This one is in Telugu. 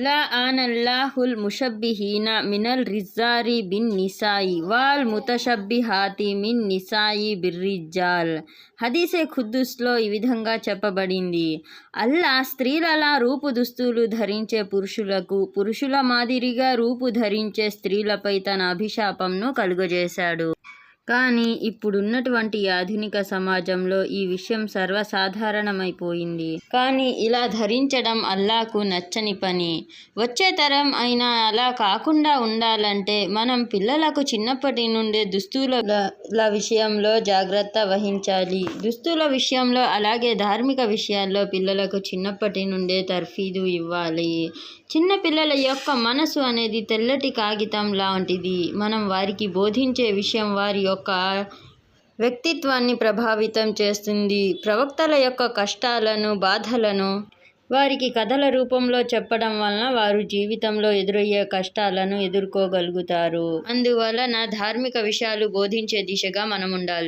లా ఆనల్లాహుల్ ముషబ్బిహీన మినల్ రిజ్జారి బిన్ నిసాయి వాల్ ముతషబ్బిహాతి మిన్ నిసాయి బిర్రిజ్జాల్. హదీసే ఖుద్దుస్లో ఈ విధంగా చెప్పబడింది. అల్లా స్త్రీలలా రూపు దుస్తులు ధరించే పురుషులకు పురుషుల మాదిరిగా రూపు ధరించే స్త్రీలపై తన అభిశాపంను కలుగజేశాడు. కానీ ఇప్పుడున్నటువంటి ఆధునిక సమాజంలో ఈ విషయం సర్వసాధారణమైపోయింది. కానీ ఇలా ధరించడం అల్లాకు నచ్చని పని. వచ్చే తరం అయినా అలా కాకుండా ఉండాలంటే మనం పిల్లలకు చిన్నప్పటి నుండే దుస్తుల విషయంలో జాగ్రత్త వహించాలి. దుస్తుల విషయంలో అలాగే ధార్మిక విషయాల్లో పిల్లలకు చిన్నప్పటి నుండే తర్ఫీదు ఇవ్వాలి. చిన్న పిల్లల యొక్క మనసు అనేది తెల్లటి కాగితం లాంటిది మనం వారికి బోధించే విషయం వారి యొక్క వ్యక్తిత్వాన్ని ప్రభావితం చేస్తుంది. ప్రవక్తల యొక్క కష్టాలను బాధలను వారికి కథల రూపంలో చెప్పడం వలన వారు జీవితంలో ఎదురయ్యే కష్టాలను ఎదుర్కోగలుగుతారు. అందువలన ధార్మిక విషయాలు బోధించే దిశగా మనం ఉండాలి